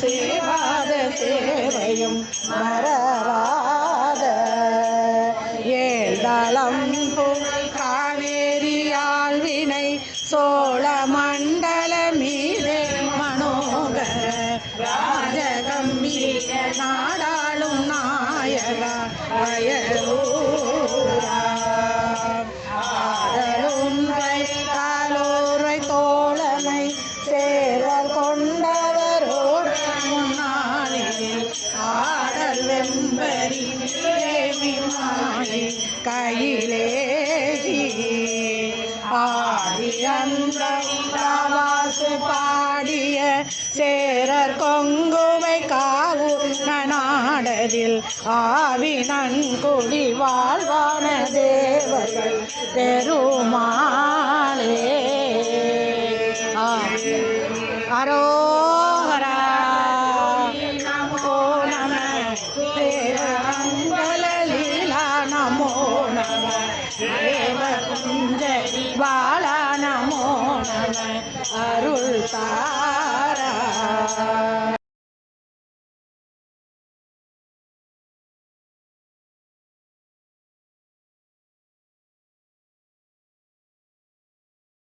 சேவாத சேவையும் மறவாத ஏழ்தளம் காவேரியால் வினை சோழ மண்டல மீதே மனோகர ராஜகம்பீர நாடாளும் நாயகா அயலூரா கையிலேகி ஆதிரந்த அந்த பாடிய சேரர் கொங்குவை காவூர் நாடதில் ஆவி நன்குடி வாழ்வான தேவர்கள் பெருமா நம தேவ குஞ்சரி பாலா நமோ நம அருள் தா